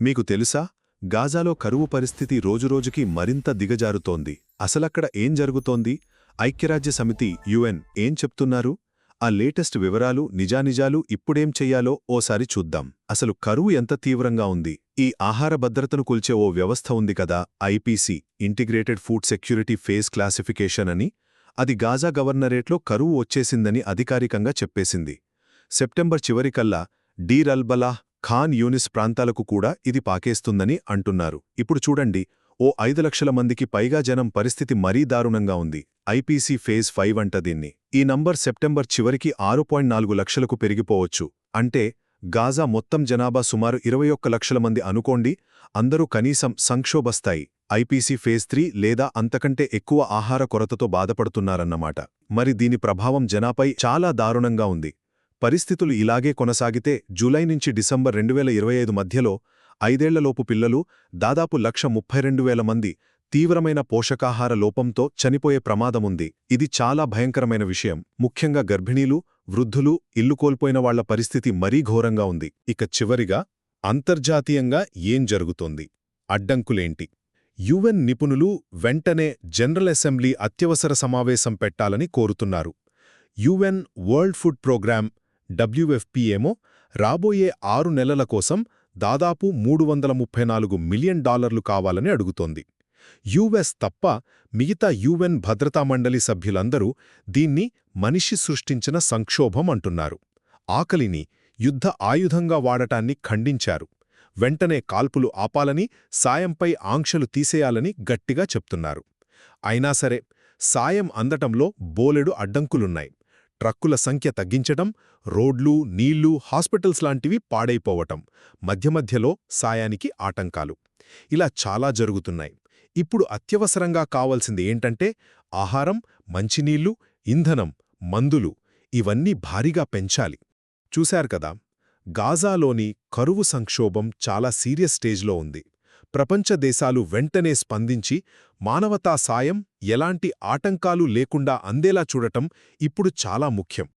మీకు తెలుసా? గాజాలో కరువు పరిస్థితి రోజురోజుకి మరింత దిగజారుతోంది. అసలక్కడ ఏం జరుగుతోంది? ఐక్యరాజ్య సమితి యుఎన్ ఏం చెప్తున్నారు? ఆ లేటెస్ట్ వివరాలు నిజానిజాలు ఇప్పుడేం చెయ్యాలో ఓసారి చూద్దాం. అసలు కరువు ఎంత తీవ్రంగా ఉంది? ఈ ఆహార భద్రతను కూల్చే ఓ వ్యవస్థ ఉంది కదా IPC integrated food security phase classification అని. అది గాజా గవర్నరేట్లో కరువు వచ్చేసిందని అధికారికంగా చెప్పేసింది. సెప్టెంబర్ చివరికల్లా డీర్ అల్బలాహ్ ఖాన్ యూనిస్ ప్రాంతాలకు కూడా ఇది పాకేస్తుందని అంటున్నారు. ఇప్పుడు చూడండి ఓ ఐదు లక్షల మందికి పైగా జనం పరిస్థితి మరీ దారుణంగా ఉంది. ఐపీసీ ఫేజ్ ఫైవ్ అంట దీన్ని. ఈ నంబర్ సెప్టెంబర్ చివరికి ఆరు పాయింట్ నాలుగు లక్షలకు పెరిగిపోవచ్చు. అంటే గాజా మొత్తం జనాభా సుమారు ఇరవై ఒక్క లక్షల మంది అనుకోండి అందరూ కనీసం సంక్షోభస్తాయి ఐపీసీ ఫేజ్ త్రీ లేదా అంతకంటే ఎక్కువ ఆహార కొరతతో బాధపడుతున్నారన్నమాట. మరి దీని ప్రభావం జనాపై చాలా దారుణంగా ఉంది. పరిస్థితులు ఇలాగే కొనసాగితే జూలై నుంచి డిసెంబర్ రెండు వేల ఇరవై ఐదు మధ్యలో ఐదేళ్ళలోపు పిల్లలు దాదాపు లక్ష ముప్పై రెండు వేల మంది తీవ్రమైన పోషకాహార లోపంతో చనిపోయే ప్రమాదముంది. ఇది చాలా భయంకరమైన విషయం. ముఖ్యంగా గర్భిణీలు వృద్ధులు ఇల్లు కోల్పోయిన వాళ్ళ పరిస్థితి మరీ ఘోరంగా ఉంది. ఇక చివరిగా అంతర్జాతీయంగా ఏం జరుగుతోంది? అడ్డంకులేంటి? యుఎన్ నిపుణులు వెంటనే జనరల్ అసెంబ్లీ అత్యవసర సమావేశం పెట్టాలని కోరుతున్నారు. యుఎన్ వరల్డ్ ఫుడ్ ప్రోగ్రామ్ రాబోయే ఆరు నెలల కోసం దాదాపు మూడు వందల ముప్పై నాలుగు మిలియన్ డాలర్లు కావాలని అడుగుతోంది. యుఎస్ తప్ప మిగతా యుఎన్ భద్రతా మండలి సభ్యులందరూ దీన్ని మనిషి సృష్టించిన సంక్షోభం అంటున్నారు. ఆకలిని యుద్ధ ఆయుధంగా వాడటాన్ని ఖండించారు. వెంటనే కాల్పులు ఆపాలని సాయంపై ఆంక్షలు తీసేయాలని గట్టిగా చెప్తున్నారు. అయినా సరే సాయం అందటంలో బోలెడు అడ్డంకులున్నాయి. ట్రక్కుల సంఖ్య తగ్గించటం రోడ్లు నీళ్ళు హాస్పిటల్స్ లాంటివి పాడైపోవటం మధ్య మధ్యలో సాయానికి ఆటంకాలు. ఇలా చాలా జరుగుతున్నాయి. ఇప్పుడు అత్యవసరంగా కావాల్సింది ఏంటంటే ఆహారం మంచినీళ్ళు ఇంధనం మందులు ఇవన్నీ భారీగా పెంచాలి. చూశారు కదా గాజాలోని కరువు సంక్షోభం చాలా సీరియస్ స్టేజ్లో ఉంది. ప్రపంచ దేశాలు వెంటనే స్పందించి మానవతా సాయం ఎలాంటి ఆటంకాలు లేకుండా అందేలా చూడటం ఇప్పుడు చాలా ముఖ్యం.